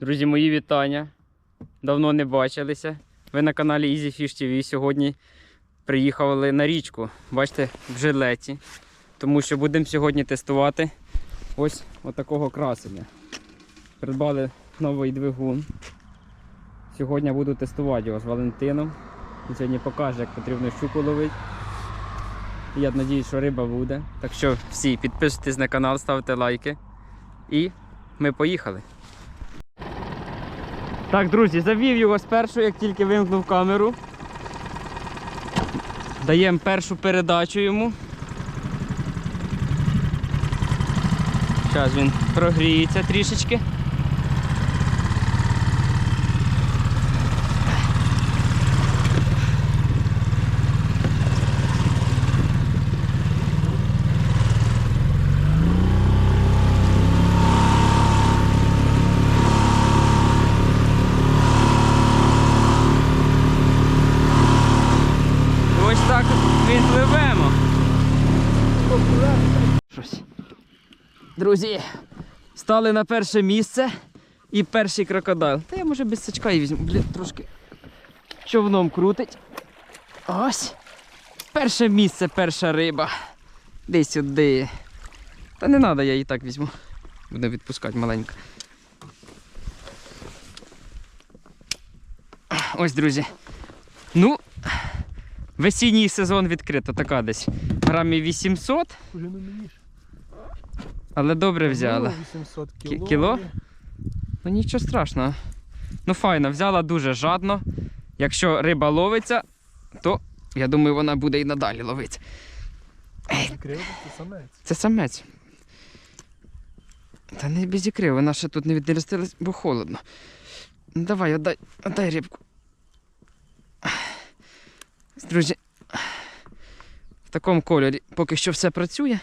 Друзі, мої вітання. Давно не бачилися. Ви на каналі Easy Fish TV. Сьогодні приїхали на річку. Бачите, в жилеті. Тому що будемо сьогодні тестувати ось отакого красення. Придбали новий двигун. Сьогодні буду тестувати його з Валентином. Він сьогодні покаже, як потрібно щуку ловити. Я сподіваюся, що риба буде. Так що всі підписуйтесь на канал, ставте лайки. І ми поїхали. Так, друзі, завів його спершу, як тільки вимкнув камеру. Даємо першу передачу йому. Зараз він прогріється трішечки. Ось так відпливемо. Щось. Друзі, стали на перше місце і перший крокодил. Та я може без сачка і візьму, блін, трошки човном крутить. Ось. Перше місце, перша риба. Де сюди. Та не треба, я її так візьму. Буде відпускати маленько. Ось, друзі. Ну, Весінній сезон відкрито, така десь грамів 800, Уже не мені ж. Але добре взяла. 800 кіло. кіло? Ну нічого страшного. Ну файно, взяла дуже жадно. Якщо риба ловиться, то я думаю, вона буде і надалі. Закрив, це самець. Це самець. Та не без ікри, вона ще тут не віднерестилась, бо холодно. Ну давай, отдай, отдай рибку. Друзі, в такому кольорі поки що все працює.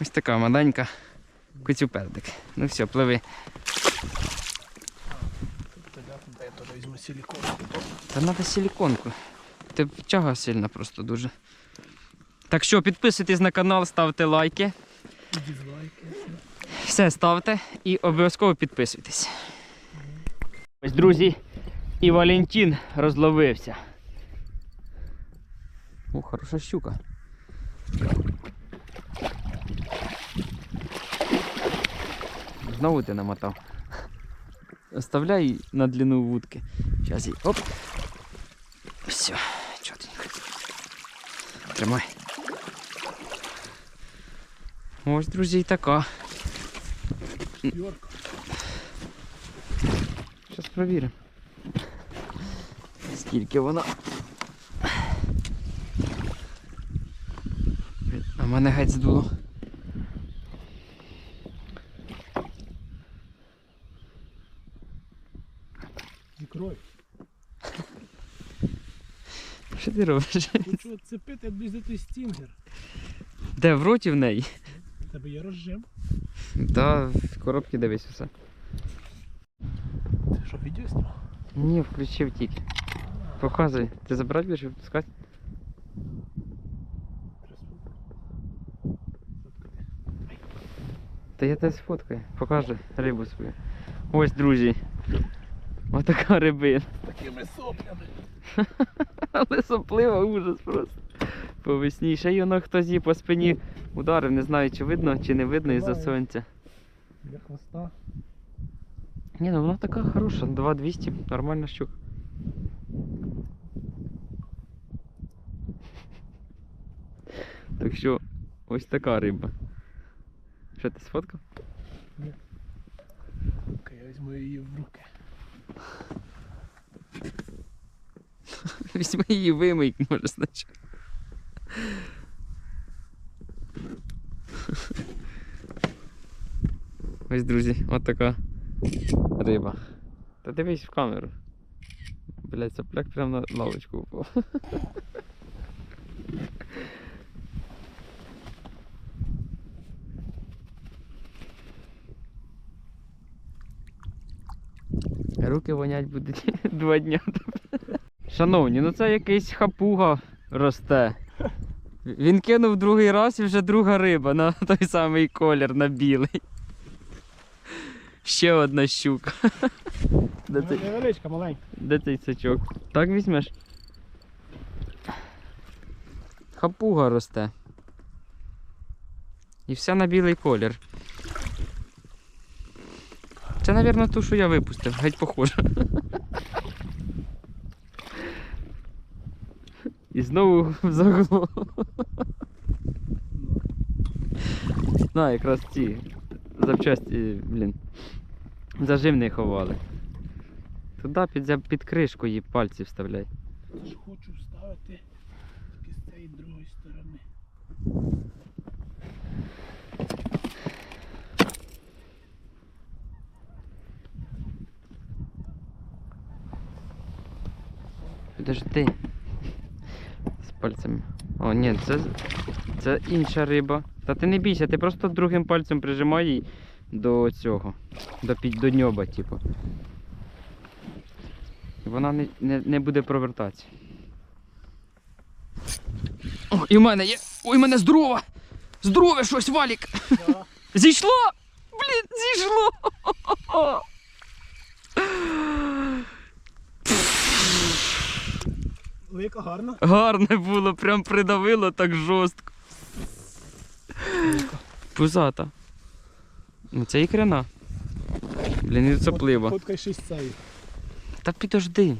Ось така маленька куцюпердик. Ну все, пливи. Та треба силіконку. Ти тяга сильна просто дуже. Так що підписуйтесь на канал, ставте лайки. Дізлайки. Все ставте і обов'язково підписуйтесь. Ось, друзі, і Валентин розловився. О, хороша щука. Знову ти намотав. Оставляй на длину вудки. Зараз її. Оп. Все, чотенько. Тримай. Ось, друзі, і така. Зараз провіримо. Скільки вона. А мене геть здуло. Зікрой. Що ти робиш? Хочу цепити, як той стінгер. Де в роті в неї? У тебе є розжим. Та в коробці дивись усе. Ти що, відео знімав? Ні, включив тільки. Показуй. Ти забрати будеш випускати? Та я тебе сфоткаю. Покажи рибу свою. Ось, друзі. Отака рибина. Такими соплями. Але соплива ужас просто. По весні. Ще й воно хтось її по спині ударив, не знаю, чи видно, чи не видно із-за сонця. Для хвоста. Ні, ну вона така хороша, 2200, нормальна щука. Так що ось така риба. Що ти сфоткав? Ні. Окей, я візьму її в руки. Візьми її вимий, може, значить. Ось, друзі, от така риба. Та дивись в камеру. Блять, сопляк прямо на лавочку упав. Руки вонять будуть два дня. Шановні, ну це якийсь хапуга росте. Він кинув другий раз і вже друга риба на той самий колір, на білий. Ще одна щука. Де цей, Невеличка, маленька. де цей сачок? Так візьмеш? Хапуга росте. І вся на білий колір. Це, мабуть, ту, що я випустив, геть похоже. І знову загло. На, якраз ці запчасті, блін. Зажим ховали. Туди під, під кришку її пальці вставляй. Тож хочу вставити тільки з цієї другої сторони. Підожди. Пальцями. О, ні, це, це інша риба. Та ти не бійся, ти просто другим пальцем прижимай її до цього. До, під, до ньоба, типу. І вона не, не, не буде провертатися. О, і в мене є. Ой, в мене здорова! Здорове щось, валік! Да. Зійшло! Блін, зійшло! Велика, гарна. Гарне було, прям придавило так жорстко. Пузата. Ну це ікряна. Блін, і цеплива. Фоткай шість цей. Та підожди.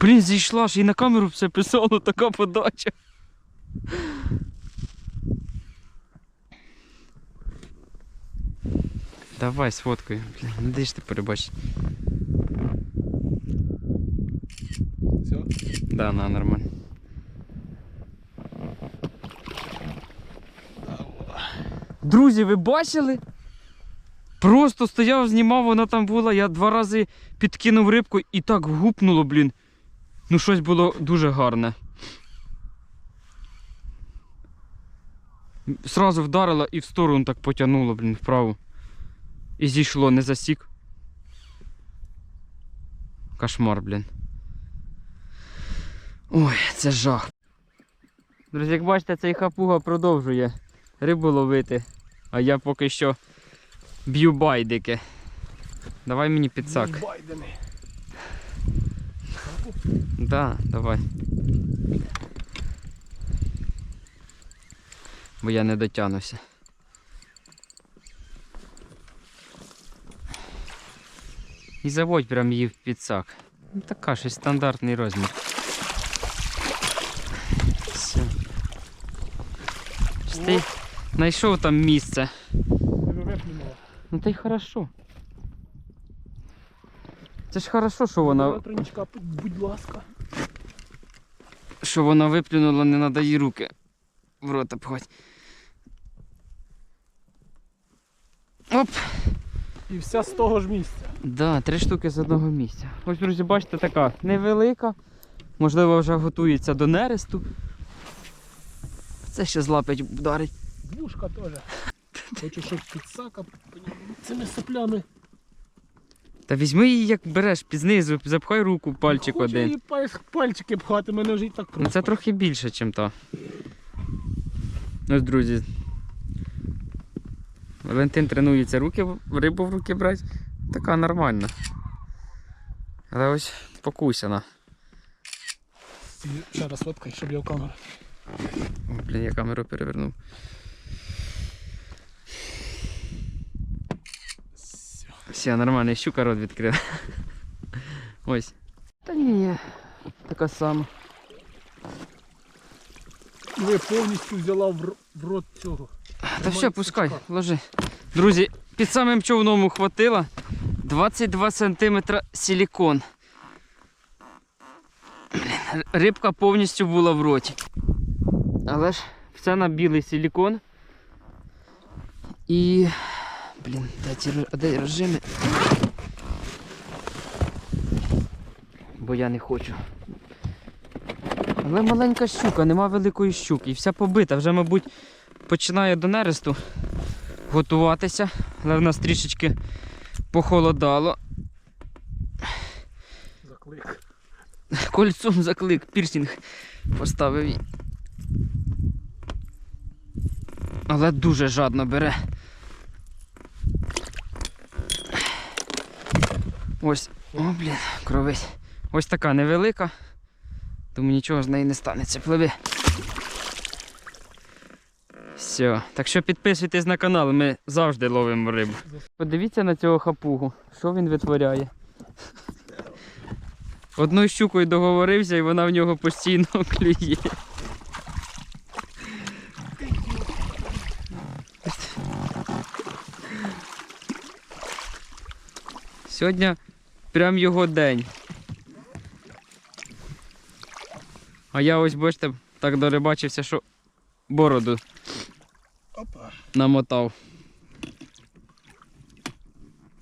Блін, зійшла ж і на камеру все писало, така подача. Давай сфоткай. Блін, ну ти перебачиш? Все. Да, на, нормально. Друзі, ви бачили? Просто стояв, знімав, вона там була. Я два рази підкинув рибку і так гупнуло, блін. Ну, щось було дуже гарне. Сразу вдарила і в сторону так потягнуло, блін, вправо. І зійшло, не засік. Кошмар, блін. Ой, це жах. Друзі, як бачите, цей хапуга продовжує рибу ловити, а я поки що б'ю байдики. Давай мені підсак. Байдени. Да, давай. Бо я не дотягнуся. І заводь прям її в підсак. Ну, така щось стандартний розмір. Все. Ж Ти знайшов там місце. Ну та й хорошо. Це ж хорошо, що вона, будь ласка. що вона виплюнула, не треба їй руки в рота пхати. Оп! І вся з того ж місця. Да, три штуки з одного місця. Ось, друзі, бачите, така невелика. Можливо, вже готується до нересту. Це ще злапить вдарить. Двушка теж. Хочу, щоб підсака цими соплями. Та візьми її, як береш під знизу, запхай руку, пальчик Хочу один. її пальчики пхати, мене вже і так Ну це трохи більше, ніж та. Ось, друзі. Валентин тренується руки, в- рибу в руки брати. Така нормальна. Але ось покусяна. І Ще раз фоткай, щоб я в камеру. О, блін, я камеру перевернув. Все. Нормально, щука рот відкрила. Ось. Та ні, така сама. Ви повністю взяла в, рот цього. Та все, пускай, ложи. Друзі, під самим човном ухватила 22 см силікон. Рибка повністю була в роті. Але ж все на білий силікон. І. Блін, де ці де режими? Бо я не хочу. Але маленька щука, нема великої щуки. І вся побита. Вже, мабуть, починає до нересту готуватися. Але в нас трішечки похолодало. Заклик. Кольцом заклик, пірсінг поставив їй. Але дуже жадно бере. Ось, о, блін, кровись. Ось така невелика. Тому нічого з неї не станеться. Пливи. Все. Так що підписуйтесь на канал, ми завжди ловимо рибу. Подивіться на цього хапугу, що він витворяє. Одною щукою договорився і вона в нього постійно клює. Сьогодні прям його день. А я ось бачите, так дорибачився, що бороду Опа. намотав.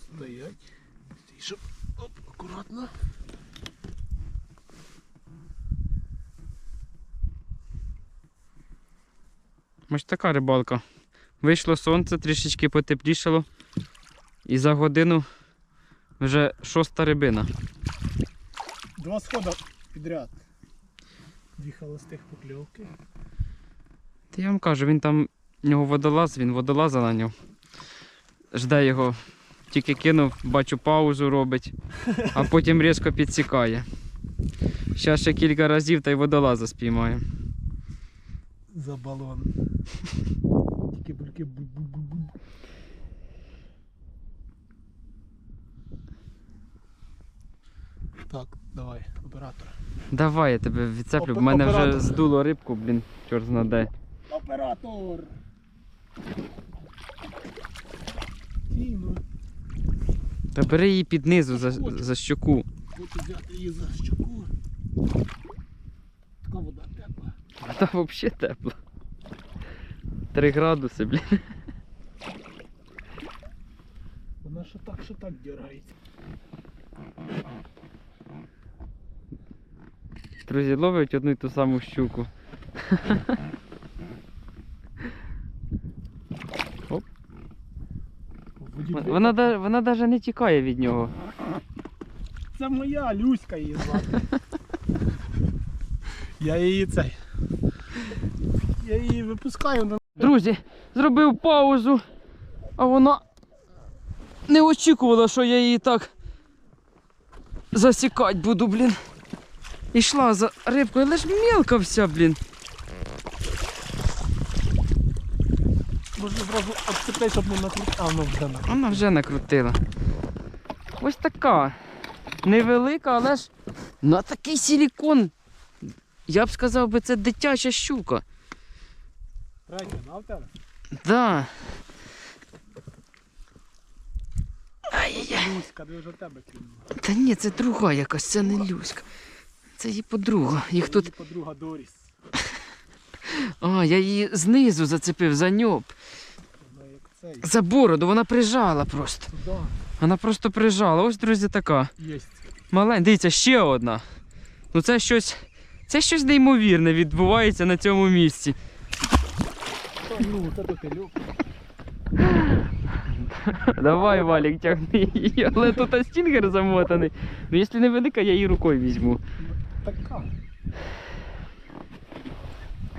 Стоять. Стій, щоб. Оп, акуратно. Ось така рибалка. Вийшло сонце, трішечки потеплішало. І за годину вже шоста рибина. Два схода підряд. Дві холостих покльовки. Та я вам кажу, він там, в нього водолаз, він водолаза на нього. Жде його. Тільки кинув, бачу, паузу робить, а потім різко підсікає. Ще ще кілька разів та й водолаза спіймає. За балон. Тільки бульки бу-бу-бу-бу. Так, давай, оператор. Давай я тебе відцеплю, в мене вже здуло рибку, блін, чорт знаде. Оператор! Тіно, Та бери її під низу за, за щоку. хочу взяти її за щоку. Така вода тепла. А там взагалі тепло. 3 градуси, блін. Вона що так, що так дергається. Друзі, ловлять одну і ту саму щуку. Вона, да- вона навіть не тікає від нього. Це моя Люська її звати. Я її цей. Я її випускаю на. Друзі, зробив паузу, а вона не очікувала, що я її так засікати буду, блін. Ішла за рибкою, але ж мелка вся, блін. Можна зразу відцепляти, щоб не накрити. А, ну вже на. Вона вже накрутила. Ось така. Невелика, але ж на такий силікон. Я б сказав би, це дитяча щука. Третя, на тебе? Да. Ай-яй-яй. Люська, де вже тебе кинула. Та ні, це друга якась, це не Люська. Це її подруга. Їх тут. Її подруга Доріс. А, я її знизу зацепив за ньоб. За бороду, вона прижала просто. Вона просто прижала. Ось, друзі, така. Маленька. Дивіться, ще одна. Ну це щось. Це щось неймовірне відбувається на цьому місці. Ну. Давай, Валік, тягни її. Але тут стінгер замотаний. Ну, якщо не велика, я її рукою візьму. Така.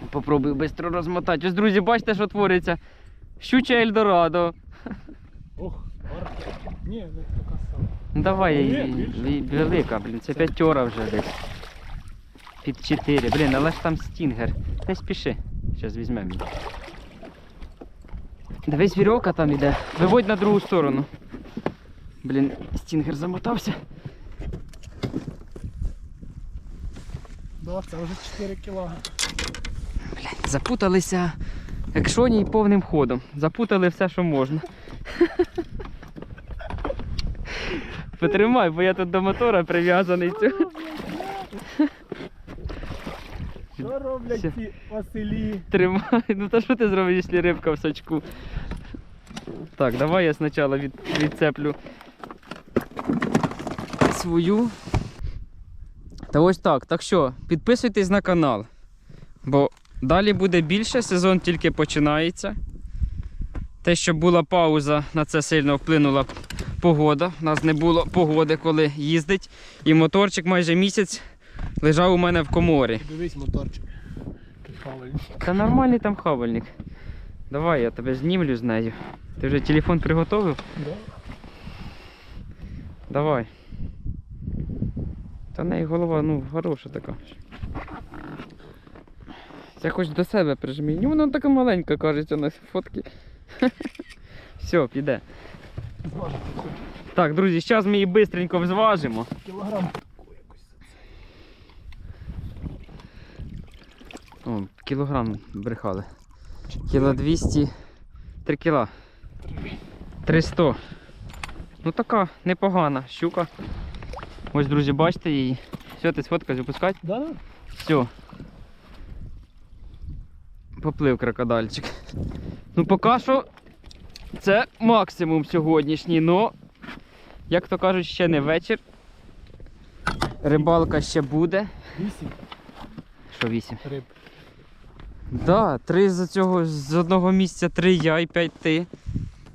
Попробую швидко розмотати. Ось, друзі, бачите, що твориться. Щуча Ельдорадо. Ох. Ні, не така сама. Ну, Давай її. Велика, блін, це п'ятьора вже десь. Під 4. Блін, але ж там стінгер. Не спіши. Зараз візьмемо її. Дивись, вірьовка там іде. Виводь на другу сторону. Блін, стінгер замотався. Да, це вже 4 кіло. Запуталися екшоні повним ходом. Запутали все, що можна. Потримай, бо я тут до мотора прив'язаний. Цю. Що роблять Все. ці Василі? Тримай. Ну та що ти зробиш, якщо рибка в сачку? Так, давай я спочатку від, відцеплю свою. Та ось так. Так що, підписуйтесь на канал. Бо далі буде більше, сезон тільки починається. Те, що була пауза, на це сильно вплинула погода. У нас не було погоди, коли їздить. І моторчик майже місяць лежав у мене в коморі. Дивись моторчик. Хавальник. Та нормальний там хавальник. Давай, я тебе знімлю з нею. Ти вже телефон приготовив? Да? Давай. Та в неї голова, ну, хороша така. Це хоч до себе прижмі. Ну, вона така маленька, кажеться, на фотки. Все, піде. Зважити все. Так, друзі, зараз ми її швидко взважимо. Кілограм. О, кілограм брехали. Кіло 200. 3 кіла. 300. Ну така непогана щука. Ось, друзі, бачите її. Все, ти сфоткай, запускати. Да, да. Все. Поплив крокодильчик. Ну, поки що це максимум сьогоднішній, но, як то кажуть, ще не вечір. Рибалка ще буде. Вісім Що вісім? риб. Да, три з цього з одного місця, три я і п'ять ти.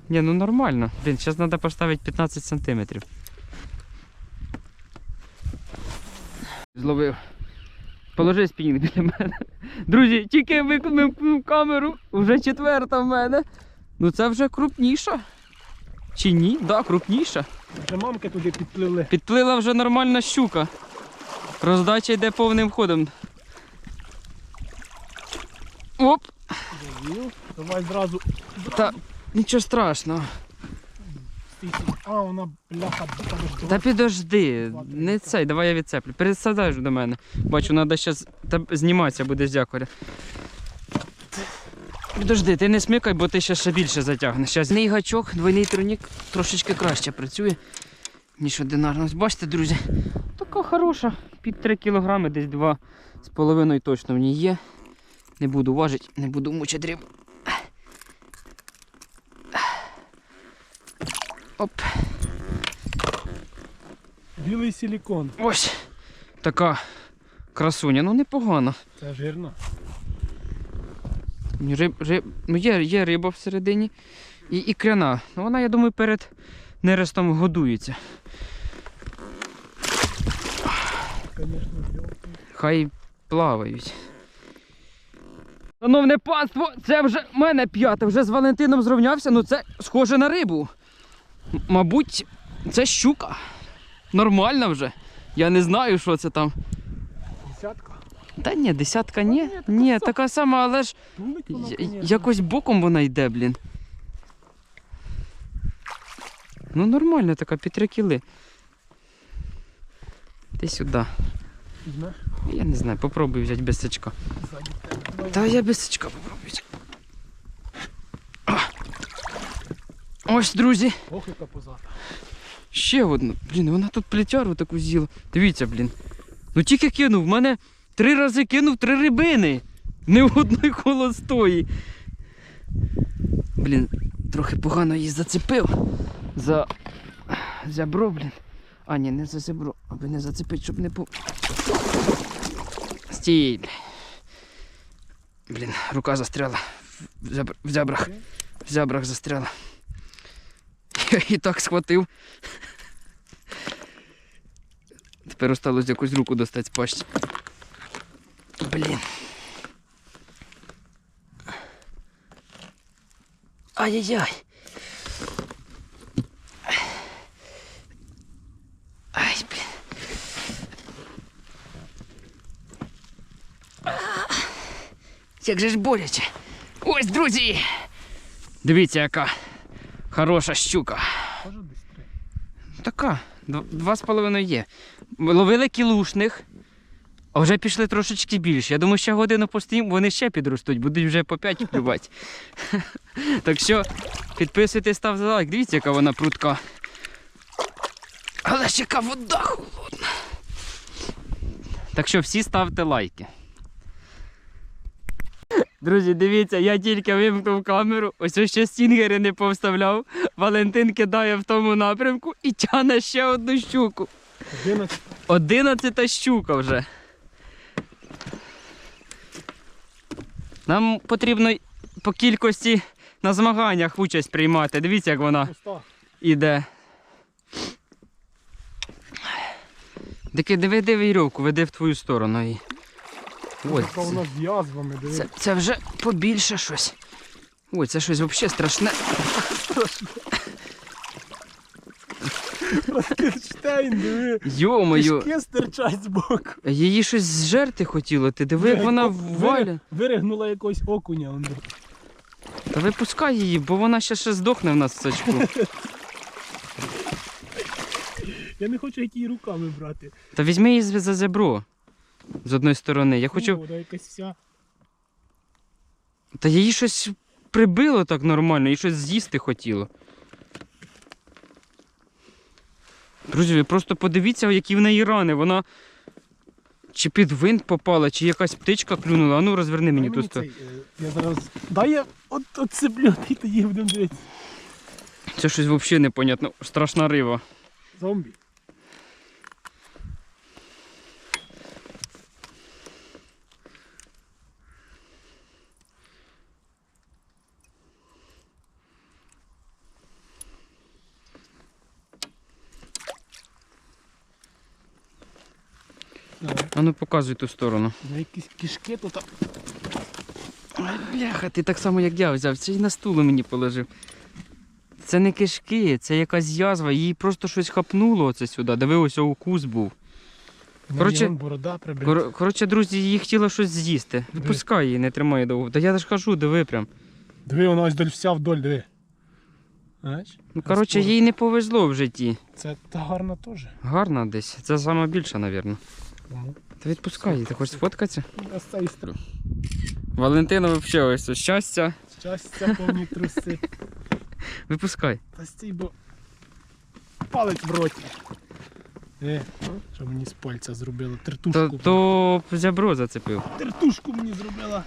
Ні, ну нормально. Блін, зараз треба поставити 15 сантиметрів. Зловив. Положи спінінг біля мене. Друзі, тільки виконав камеру, вже четверта в мене. Ну це вже крупніша. Чи ні? Так, да, крупніша. Вже мамки туди підпливли. Підплила вже нормальна щука. Роздача йде повним ходом. Оп! Давай зразу. Та нічого страшного. Стійте. А, вона бляха. подожди. Та підожди, не цей, давай я відцеплю. Пересадай ж до мене. Бачу, треба зараз зніматися буде з якоря. Підожди, ти не смикай, бо ти ще ще більше затягнеш. Щас. Двойний гачок, двойний турнік трошечки краще працює, ніж одинарно. Бачите, друзі, така хороша. Під 3 кілограми, десь 2,5 точно в ній є. Не буду важити, не буду мучити рибу. Оп. Білий силікон. Ось така красуня. Ну непогано. Це жирно. Риб, риб, ну є, є риба всередині. І ікряна. Ну вона, я думаю, перед нерестом годується. Хай плавають. Шановне панство, це вже в мене п'яте, вже з Валентином зрівнявся, ну це схоже на рибу. Мабуть, це щука. Нормальна вже. Я не знаю, що це там. Десятка. Та ні, десятка ні. Ні, така сама, але ж вона, Якось боком вона йде, блін. Ну нормально така, під 3 кіли. Ти сюди. Візьмеш Я не знаю, попробуй взяти без сачка. Та я без сачка попробую взяти. Ось, друзі, Ох, яка позата. ще одну. Блін, вона тут плетяру таку з'їла. Дивіться, блін. Ну тільки кинув, в мене три рази кинув три рибини. Не в одної холостої. Блін, трохи погано її зацепив. За. Зябро, блін. А, ні, не за зябро, аби не зацепити, щоб не по. Стій. Блін, рука застряла. В зябрах. В зябрах застряла. Її так схватив. Тепер осталось якусь руку достати з пащі. Блін. Ай-яй-яй. Ай, блін. Як же ж боляче. Ось, друзі. Дивіться, яка хороша щука. Така, два з половиною є. Ловили кілушних, а вже пішли трошечки більше. Я думаю, ще годину постоїмо, вони ще підростуть, будуть вже по 5 клювати. так що підписуйтесь, ставте лайк. Дивіться, яка вона прутка. Але ж яка вода холодна. Так що всі ставте лайки. Друзі, дивіться, я тільки вимкнув камеру, ось ще стінгери не повставляв. Валентин кидає в тому напрямку і тягне ще одну щуку. Одинадцята щука вже. Нам потрібно по кількості на змаганнях участь приймати. Дивіться, як вона іде. Диви, диви вірьовку, веди в твою сторону. І... Ось. Яка вона з язвами. Це, це вже побільше щось. Ой, це щось взагалі страшне. Франкенштейн, диви. Йо-моє, Кишки стирчать збоку. її щось зжерти хотіло. Ти диви, як вона валя. Виригнула якогось окуня. он. Та випускай її, бо вона ще ще здохне в нас в сачку. Я не хочу її руками брати. Та візьми її за за зебро. З одної сторони. Я хочу. О, вона якась вся. Та її щось прибило так нормально, і щось з'їсти хотіло. Друзі, ви просто подивіться, які в неї рани. Вона чи під винт попала, чи якась птичка клюнула. А ну розверни мені Дай ту сторону. цей, е, Я зараз. Дай я от, от цеплю, і тоді будемо дивитися. Це щось взагалі непонятно. Страшна рива. Зомбі. Давай. А ну показуй ту сторону. На якісь кишки тут. Ай, бляха, ти так само, як я взяв. Це й на стулу мені положив. Це не кишки, це якась язва, їй просто щось хапнуло оце сюди. Диви, ось укус був. Коротше, борода. Кор- Коротше, друзі, її хотіла щось з'їсти. Диви. Випускай її, не тримай довго. Та я ж кажу, диви прям. Диви, вона ось вся вдоль, диви. Знаєш? Ну, коротше, їй не повезло в житті. Це та гарна теж. Гарна десь. Це сама більша, мабуть. Та відпускай її, ти хочеш сфоткатися? Я з цієї. Валентина взагалі ось щастя. Щастя, повні труси. Випускай. Та стій, бо палець в роті. Е, що мені з пальця зробила? Тертушку. То, то зябро зацепив. Тертушку мені зробила.